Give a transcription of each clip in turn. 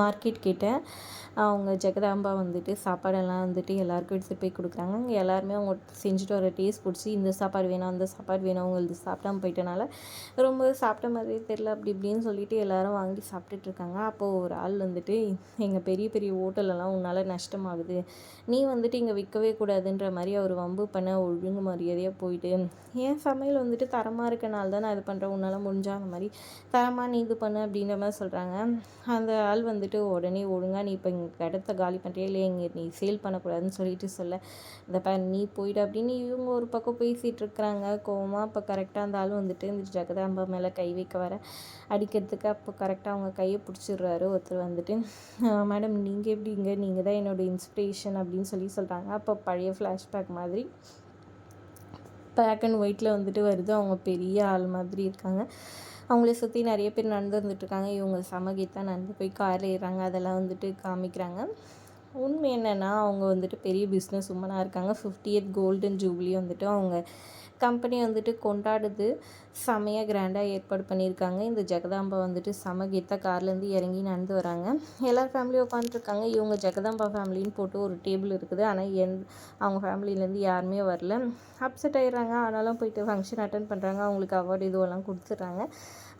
Market கிட்டே. அவங்க ஜெகதாம்பா வந்துட்டு சாப்பாடெல்லாம் வந்துட்டு எல்லாருக்கும் எடுத்துகிட்டு போய் கொடுக்குறாங்க. அங்கே எல்லாருமே அவங்க செஞ்சுட்டு வர டேஸ்ட் பிடிச்சி இந்த சாப்பாடு வேணும் அந்த சாப்பாடு வேணும் அவங்களுக்கு சாப்பிடாம போயிட்டனால ரொம்ப சாப்பிட்ட மாதிரியே தெரில அப்படி இப்படின்னு சொல்லிட்டு எல்லாரும் வாங்கி சாப்பிட்டுட்டு இருக்காங்க. அப்போது ஒரு ஆள் வந்துட்டு எங்கள் பெரிய பெரிய ஹோட்டலெல்லாம் உன்னால் நஷ்டமாகுது. நீ வந்துட்டு இங்கே விற்கவே கூடாதுன்ற மாதிரி அவர் வம்பு பண்ண ஒழுங்கு மரியாதையாக போயிட்டு ஏன் சமையல் வந்துட்டு தரமாக இருக்கனால தான் நான் இது பண்ணுறேன் உன்னால் முடிஞ்சால் அந்த மாதிரி தரமாக நீ இது பண்ணு அப்படின்ற மாதிரி சொல்கிறாங்க அந்த ஆள் வந்து வந்துட்டு உடனே ஒழுங்காக நீ இப்போ இங்கே இடத்த காலி பண்ணுறியா இல்லை இங்கே நீ சேல் பண்ணக்கூடாதுன்னு சொல்லிட்டு சொல்ல. இந்த ப நீ போயிட்டு அப்படின்னு இவங்க ஒரு பக்கம் பேசிகிட்டு இருக்கிறாங்க. கோவமாக இப்போ கரெக்டாக அந்த ஆள் வந்துட்டு இந்த ஜெகதாம்பா மேலே கை வைக்க வர அடிக்கிறதுக்கு அப்போ கரெக்டாக அவங்க கையை பிடிச்சிடுறாரு ஒருத்தர் வந்துட்டு. மேடம் நீங்கள் எப்படிங்க நீங்கள் தான் என்னோடய இன்ஸ்பிரேஷன் அப்படின்னு சொல்லி சொல்கிறாங்க அப்போ பழைய ஃப்ளாஷ்பேக் மாதிரி பேக் அண்ட் ஒயிட்டில் வந்துட்டு வருது. அவங்க பெரிய ஆள் மாதிரி இருக்காங்க. அவங்கள சுற்றி நிறைய பேர் நடந்துருந்துட்டுருக்காங்க இவங்க சமகீதா நடந்து போய் காரில் ஏறுறாங்க. அதெல்லாம் வந்துட்டு காமிக்கிறாங்க. உண்மை என்னென்னா அவங்க வந்துட்டு பெரிய பிஸ்னஸ் உமனாக இருக்காங்க. ஃபிஃப்டி இயர் கோல்டன் ஜூப்ளி வந்துட்டு அவங்க கம்பெனி வந்துட்டு கொண்டாடுது. செமையாக கிராண்டாக ஏற்பாடு பண்ணியிருக்காங்க. இந்த ஜெகதாம்பா வந்துட்டு செம கெத்தாக கார்லேருந்து இறங்கி நடந்து வராங்க. எல்லார் ஃபேமிலியும் உட்காந்துருக்காங்க இவங்க ஜெகதாம்பா ஃபேமிலின்னு போட்டு ஒரு டேபிள் இருக்குது. ஆனால் என் அவங்க ஃபேமிலியிலேருந்து யாருமே வரல. அப்செட் ஆகிடுறாங்க ஆனாலும் போயிட்டு ஃபங்க்ஷன் அட்டன் பண்ணுறாங்க அவங்களுக்கு அவார்டு இதுவெல்லாம் கொடுத்துட்றாங்க.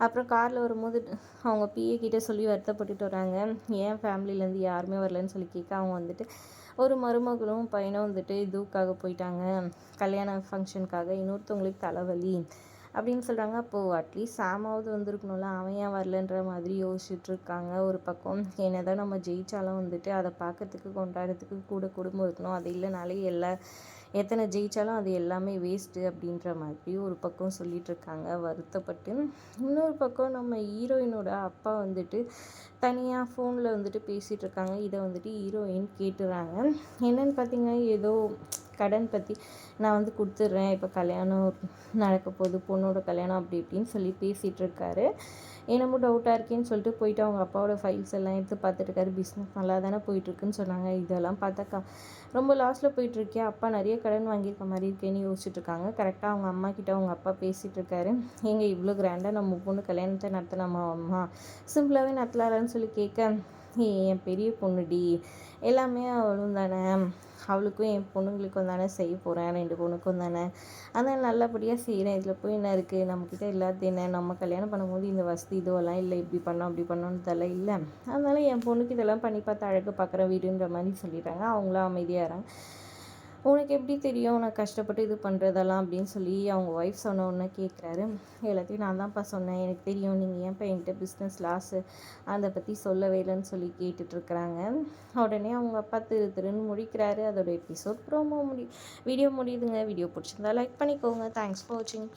அப்புறம் காரில் வரும்போது அவங்க பிஏ கிட்டே சொல்லி வருத்தப்பட்டுட்டு வராங்க. ஏன் ஃபேமிலியிலேருந்து யாருமே வரலன்னு சொல்லி கேட்க அவங்க வந்துட்டு ஒரு மருமகளும் பையனும் வந்துட்டு இதுக்காக போயிட்டாங்க. கல்யாண ஃபங்க்ஷனுக்காக இன்னொருத்தவங்களுக்கு தலைவலி. அப்படின்னு சொல்கிறாங்க அப்போது அட்லீஸ்ட் சாமாவது வந்திருக்கணும்ல. அவன் ஏன் வரலன்ற மாதிரி யோசிச்சுட்ருக்காங்க ஒரு பக்கம். என்ன தான் நம்ம ஜெயித்தாலும் வந்துட்டு அதை பார்க்கறதுக்கு கொண்டாடுறதுக்கு கூட குடும்பம் இருக்கணும். அது இல்லைனாலே எல்லா எத்தனை ஜெயித்தாலும் அது எல்லாமே வேஸ்ட்டு அப்படின்ற மாதிரி ஒரு பக்கம் சொல்லிகிட்ருக்காங்க வருத்தப்பட்டு இன்னொரு பக்கம் நம்ம ஹீரோயினோட அப்பா வந்துட்டு தனியாக ஃபோனில் வந்துட்டு பேசிகிட்ருக்காங்க இதை வந்துட்டு ஹீரோயின் கேட்டுறாங்க. என்னென்னு பார்த்தீங்கன்னா ஏதோ கடன் பற்றி நான் வந்து கொடுத்துட்றேன் இப்போ கல்யாணம் நடக்க போகுது பொண்ணோட கல்யாணம் அப்படி இப்படின்னு சொல்லி பேசிகிட்டு இருக்காரு என்னமோ டவுட்டாக இருக்கேன்னு சொல்லிட்டு போயிட்டு அவங்க அப்பாவோட ஃபைல்ஸ் எல்லாம் எடுத்து பார்த்துட்டு பிஸ்னஸ் நல்லா தானே போயிட்டுருக்குன்னு சொன்னாங்க. இதெல்லாம் பார்த்தாக்கா ரொம்ப லாஸில் போயிட்டுருக்கே. அப்பா நிறைய கடன் வாங்கியிருக்க மாதிரி இருக்கேன்னு யோசிச்சுட்டு இருக்காங்க கரெக்டாக அவங்க அம்மா கிட்ட அவங்க அப்பா பேசிகிட்டு இருக்காரு எங்கள் இவ்வளோ கிராண்டாக நம்ம பொண்ணு கல்யாணத்தை நடத்தினாமா அம்மா? சிம்பிளாகவே நடத்தலான்னு சொல்லி கேட்க என் பெரிய பொண்ணுடி. எல்லாமே அவளும் தானே. அவளுக்கும் என் பொண்ணுங்களுக்கும் தானே செய்ய போகிறேன் ரெண்டு பொண்ணுக்கும் தானே. அதனால் நல்லபடியாக செய்கிறேன் இதில் போய் என்ன இருக்குது நம்மக்கிட்ட எல்லாத்தையும் என்ன? நம்ம கல்யாணம் பண்ணும்போது இந்த வசதி இதுவெல்லாம் இல்லை. இப்படி பண்ணோம் அப்படி பண்ணோன்னு தெரியல இல்லை. அதனால் என் பொண்ணுக்கு இதெல்லாம் பண்ணி பார்த்து அழகு பார்க்குற வீடுன்ற மாதிரி சொல்லிட்டாங்க அவங்களும் அமைதியாகிறாங்க உனக்கு எப்படி தெரியும்? நான் கஷ்டப்பட்டு இது பண்ணுறதெல்லாம் அப்படின்னு சொல்லி அவங்க ஒய்ஃப் சொன்ன கேட்குறாரு எல்லாத்தையும் நான் தான்ப்பா சொன்னேன். எனக்கு தெரியும் நீங்கள் ஏன்ப்பா என்கிட்ட பிஸ்னஸ் லாஸு அதை பற்றி சொல்லவே இல்லைன்னு சொல்லி கேட்டுட்ருக்குறாங்க உடனே அவங்க அப்பா திரு திருன்னு முடிக்கிறாரு அதோட எபிசோட் ப்ரோமோ முடி வீடியோ முடியுதுங்க. வீடியோ பிடிச்சிருந்தா லைக் பண்ணிக்கோங்க. தேங்க்ஸ் ஃபார் வாட்சிங்